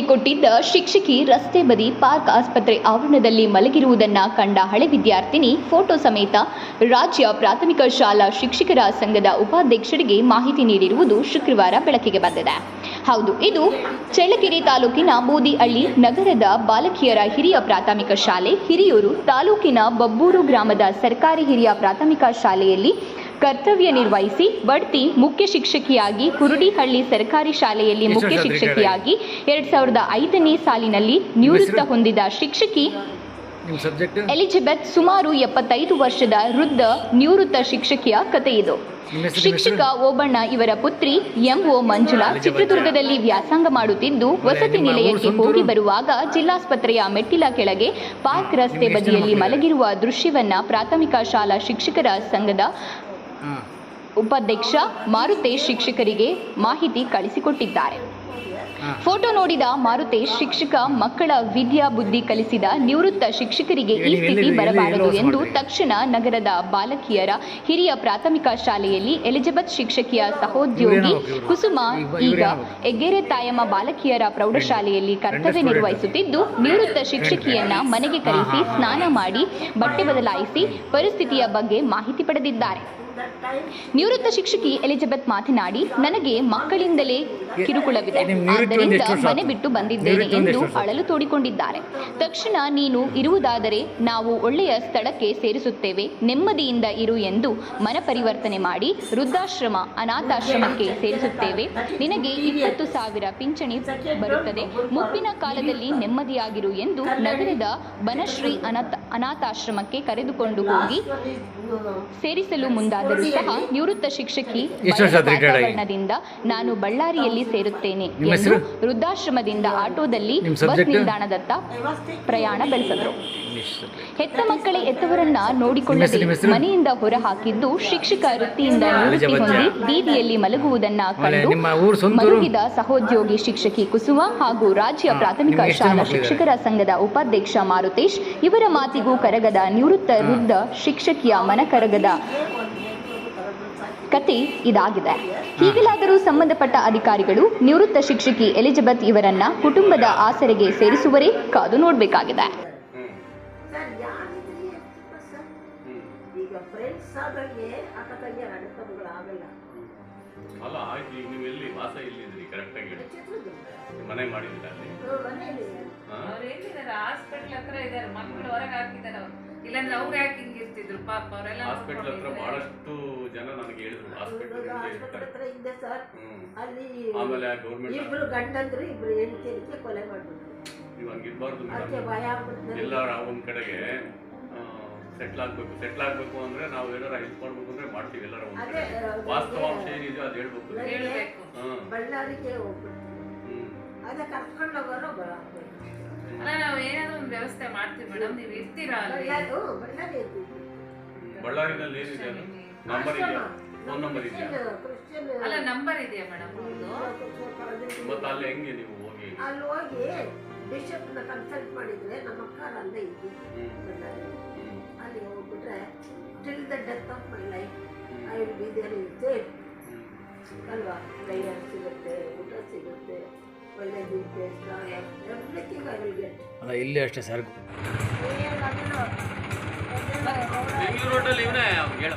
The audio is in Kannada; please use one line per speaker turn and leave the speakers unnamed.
ಕೊಟ್ಟಿದ್ದ ಶಿಕ್ಷಕಿ ರಸ್ತೆ ಬದಿ ಪಾರ್ಕ್ ಆಸ್ಪತ್ರೆ ಆವರಣದಲ್ಲಿ ಮಲಗಿರುವುದನ್ನ ಕಂಡ ಹಳೆ ವಿದ್ಯಾರ್ಥಿನಿ ಫೋಟೋ ಸಮೇತ ರಾಜ್ಯ ಪ್ರಾಥಮಿಕ ಶಾಲಾ ಶಿಕ್ಷಕರ ಸಂಘದ ಉಪಾಧ್ಯಕ್ಷರಿಗೆ ಮಾಹಿತಿ ನೀಡಿರುವುದು ಶುಕ್ರವಾರ ಬೆಳಕಿಗೆ ಬಂದಿದೆ. ಹೌದು, ಇದು ಚಳ್ಳಕೆರೆ ತಾಲೂಕಿನ ಬೂದಿಹಳ್ಳಿ ನಗರದ ಬಾಲಕಿಯರ ಹಿರಿಯ ಪ್ರಾಥಮಿಕ ಶಾಲೆ, ಹಿರಿಯೂರು ತಾಲೂಕಿನ ಬಬ್ಬೂರು ಗ್ರಾಮದ ಸರ್ಕಾರಿ ಹಿರಿಯ ಪ್ರಾಥಮಿಕ ಶಾಲೆಯಲ್ಲಿ ಕರ್ತವ್ಯ ನಿರ್ವಹಿಸಿ ಬಡ್ತಿ ಮುಖ್ಯ ಶಿಕ್ಷಕಿಯಾಗಿ ಕುರುಡಿಹಳ್ಳಿ ಸರ್ಕಾರಿ ಶಾಲೆಯಲ್ಲಿ ಮುಖ್ಯ ಶಿಕ್ಷಕಿಯಾಗಿ ಎರಡ್ ಸಾವಿರದ ಐದನೇ ಸಾಲಿನಲ್ಲಿ ನಿವೃತ್ತ ಹೊಂದಿದ ಶಿಕ್ಷಕಿ ಎಲಿಜಬೆತ್ ಸುಮಾರು ಎಪ್ಪತ್ತೈದು ವರ್ಷದ ವೃದ್ಧ ನಿವೃತ್ತ ಶಿಕ್ಷಕಿಯ ಕಥೆ ಇದು.
ನಿಮ್ಮ ಹೆಸರು, ನಿಮ್ಮ
ಶಿಕ್ಷಕ ಓಬಣ್ಣ ಇವರ ಪುತ್ರಿ ಎಂಒ ಮಂಜುಳಾ ಚಿತ್ರದುರ್ಗದಲ್ಲಿ ವ್ಯಾಸಂಗ ಮಾಡುತ್ತಿದ್ದು ವಸತಿ ನಿಲಯಕ್ಕೆ ಹೋಗಿ ಬರುವಾಗ ಜಿಲ್ಲಾಸ್ಪತ್ರೆಯ ಮೆಟ್ಟಿಲ ಕೆಳಗೆ ಪಾರ್ಕ್ ರಸ್ತೆ ಬದಿಯಲ್ಲಿ ಮಲಗಿರುವ ದೃಶ್ಯವನ್ನ ಪ್ರಾಥಮಿಕ ಶಾಲಾ ಶಿಕ್ಷಕರ ಸಂಘದ ಉಪಾಧ್ಯಕ್ಷ ಮಾರುತೇಶ್ ಶಿಕ್ಷಕರಿಗೆ ಮಾಹಿತಿ ಕಳಿಸಿಕೊಟ್ಟಿದ್ದಾರೆ. ಫೋಟೋ ನೋಡಿದ ಮಾರುತೇಶ್ ಶಿಕ್ಷಕ ಮಕ್ಕಳ ವಿದ್ಯಾ ಬುದ್ಧಿ ಕಲಿಸಿದ ನಿವೃತ್ತ ಶಿಕ್ಷಕರಿಗೆ ಈ ಸ್ಥಿತಿ ಬರಬಾರದು ಎಂದು ತಕ್ಷಣ ನಗರದ ಬಾಲಕಿಯರ ಹಿರಿಯ ಪ್ರಾಥಮಿಕ ಶಾಲೆಯಲ್ಲಿ ಎಲಿಜಬೆತ್ ಶಿಕ್ಷಕಿಯ ಸಹೋದ್ಯೋಗಿ ಕುಸುಮ ಈಗ? ಎಗ್ಗೆರೆ ತಾಯಮ್ಮ ಬಾಲಕಿಯರ ಪ್ರೌಢಶಾಲೆಯಲ್ಲಿ ಕರ್ತವ್ಯ ನಿರ್ವಹಿಸುತ್ತಿದ್ದು ನಿವೃತ್ತ ಶಿಕ್ಷಕಿಯನ್ನ ಮನೆಗೆ ಕರೆಸಿ. ಸ್ನಾನ ಮಾಡಿ ಬಟ್ಟೆ ಬದಲಾಯಿಸಿ ಪರಿಸ್ಥಿತಿಯ ಬಗ್ಗೆ ಮಾಹಿತಿ ಪಡೆದಿದ್ದಾರೆ. ನಿವೃತ್ತ ಶಿಕ್ಷಕಿ ಎಲಿಜಬೆತ್ ಮಾತನಾಡಿ ನನಗೆ ಮಕ್ಕಳಿಂದಲೇ ಕಿರುಕುಳವಿದೆ. ಆದ್ದರಿಂದ ಮನೆ ಬಿಟ್ಟು ಬಂದಿದ್ದೇನೆ ಎಂದು ಅಳಲು ತೋಡಿಕೊಂಡಿದ್ದಾರೆ. ತಕ್ಷಣ ನೀನು ಇರುವುದಾದರೆ ನಾವು ಒಳ್ಳೆಯ ಸ್ಥಳಕ್ಕೆ ಸೇರಿಸುತ್ತೇವೆ. ನೆಮ್ಮದಿಯಿಂದ ಇರು ಎಂದು ಮನ ಪರಿವರ್ತನೆ ಮಾಡಿ ವೃದ್ಧಾಶ್ರಮ ಅನಾಥಾಶ್ರಮಕ್ಕೆ ಸೇರಿಸುತ್ತೇವೆ. ನಿನಗೆ ಇಪ್ಪತ್ತು ಸಾವಿರ ಪಿಂಚಣಿ ಬರುತ್ತದೆ. ಮುಪ್ಪಿನ ಕಾಲದಲ್ಲಿ ನೆಮ್ಮದಿಯಾಗಿರು ಎಂದು ನಗರದ ಬನಶ್ರೀ ಅನಾಥ ಅನಾಥಾಶ್ರಮಕ್ಕೆ ಕರೆದುಕೊಂಡು ಹೋಗಿ ಸೇರಿಸಲು ಮುಂದಾದರೂ ಸಹ ನಿವೃತ್ತ ಶಿಕ್ಷಕಿ? ವಾತಾವರಣದಿಂದ ನಾನು ಬಳ್ಳಾರಿಯಲ್ಲಿ ಸೇರುತ್ತೇನೆ ಎಂದು ವೃದ್ಧಾಶ್ರಮದಿಂದ ಆಟೋದಲ್ಲಿ ಬಸ್ ನಿಲ್ದಾಣದತ್ತ ಪ್ರಯಾಣ ಬೆಳೆಸಿದರು. ಹೆತ್ತ ಮಕ್ಕಳೇ ಎತ್ತವರನ್ನ ನೋಡಿಕೊಳ್ಳದೆ ಮನೆಯಿಂದ ಹೊರ ಹಾಕಿದ್ದು ಶಿಕ್ಷಕ ವೃತ್ತಿಯಿಂದ ನಿವೃತ್ತಿ ಹೊಂದಿ ಬೀದಿಯಲ್ಲಿ ಮಲಗುವುದನ್ನ ಕಂಡು ಮಲಗಿದ? ಸಹೋದ್ಯೋಗಿ ಶಿಕ್ಷಕಿ ಕುಸುಮ ಹಾಗೂ ರಾಜ್ಯ ಪ್ರಾಥಮಿಕ ಶಾಲಾ ಶಿಕ್ಷಕರ ಸಂಘದ ಉಪಾಧ್ಯಕ್ಷ ಮಾರುತೇಶ್ ಇವರ ಮಾತಿಗೂ ಕರಗದ ನಿವೃತ್ತ ವೃದ್ಧ ಶಿಕ್ಷಕಿಯ ಮನ ಕರಗದ ಕತೆ ಇದಾಗಿದೆ. ಹೀಗಲಾದರೂ ಸಂಬಂಧಪಟ್ಟ ಅಧಿಕಾರಿಗಳು ನಿವೃತ್ತ ಶಿಕ್ಷಕಿ ಎಲಿಜಬೆತ್ ಇವರನ್ನ ಕುಟುಂಬದ ಆಸರೆಗೆ ಸೇರಿಸುವರೇ ಕಾದು ನೋಡಬೇಕಾಗಿದೆ.
ಇಲ್ಲಾಂದ್ರೆ ಅವ್ರು ಯಾಕೆ ಹಿಂಗಿರ್ತಿದ್ರು ಪಾಪ ಅವರೆಲ್ಲ
ಹಾಸ್ಪಿಟ್ಲ್ ಹತ್ರ ಬಹಳಷ್ಟು ಜನ ನನಗೆ ಹೇಳಿದ್ರು. ಹಾಸ್ಪಿಟ್ಲ್
ಹತ್ರ ಇದ್ದೆ ಸರ್. ಅಲ್ಲಿ
ಆಮೇಲೆ ಗೌರ್ಮೆಂಟ್
ಇಬ್ರು ಗಂಡಂದ್ರು ಇಬ್ರು ಹೆಂಡತಿಯರಿಗೆ ಕೊಲೆ ಮಾಡ್ಬಿಟ್ರು.
ನೀವು ಹಂಗಿರ್ಬಾರ್ದು
ಅದಕ್ಕೆ ಭಯ ಆಗ್ಬಿಟ್ಟು
ಎಲ್ಲಾರ ಒಂದ್ ಕಡೆಗೆ ಸೆಟ್ಲ್ ಆಗ್ಬೇಕು ಸೆಟ್ಲ್ ಆಗ್ಬೇಕು ಅಂದ್ರೆ ನಾವು ಏನಾರ ಹೆಲ್ಪ್ ಮಾಡ್ಬೇಕು ಅಂದ್ರೆ ಮಾಡ್ತೀವಿ ಎಲ್ಲಾರ ಒಂದ್ ಕಡೆ ವಾಸ್ತವಾಂಶ ಏನಿದೆ ಅದು ಹೇಳ್ಬೇಕು
ಬಳ್ಳಾರಿಗೆ ಹೋಗ್ಬಿಟ್ಟು ಅದೇ ಕರ್ಕೊಂಡು ಹೋಗೋರು ಬರೋದು
ಅಲ್ಲ ನಾವು ಏನಾದ್ರು ಒಂದು ವ್ಯವಸ್ಥೆ ಮಾಡ್ತೀವಿ ಮೇಡಮ್ ನೀವು ಇರ್ತೀರಾ ಅಲ್ಲಿ?
ಬಳ್ಳಾರಿ
ಬಳ್ಳಾರಿನಲ್ಲಿ ಏನಿದೆ ಅದು? ನಂಬರ್ ಇದೆಯಾ? ಫೋನ್ ನಂಬರ್ ಇದೆಯಾ?
ಅಲ್ಲ ನಂಬರ್ ಇದೆಯಾ ಮೇಡಮ್
ಮತ್ತೆ ಅಲ್ಲಿ ಹೆಂಗೆ ನೀವು ಹೋಗಿ?
ಅಲ್ಲಿ ಹೋಗಿ ಬಿಷಪ್ನ ಕನ್ಸಲ್ಟ್ ಮಾಡಿದ್ರೆ ನಮ್ಮ ಅಕ್ಕ ಅಲ್ಲೇ
ಹ್ಮ್.
ಅಲ್ಲಿ ಹೋಗ್ಬಿಟ್ರೆ till the death of my life I will be there in safe
ಹ್ಮ್.
ಅಲ್ವಾ? ಡ್ರೈವರ್ ಸಿಗುತ್ತೆ ಊಟ ಸಿಗುತ್ತೆ ಒಳ್ಳೆ ದುಡ್ಡು ಸ್ನಾನ ಎವ್ರಿಥಿಂಗ್ ಐ ವಿಲ್ ಗೆಟ್
ಅಲ್ಲ ಇಲ್ಲಿ ಅಷ್ಟೇ ಸರ್
ಬೆಂಗಳೂರು ರೋಡಲ್ಲಿ ಇವನೇ ಹೇಳ.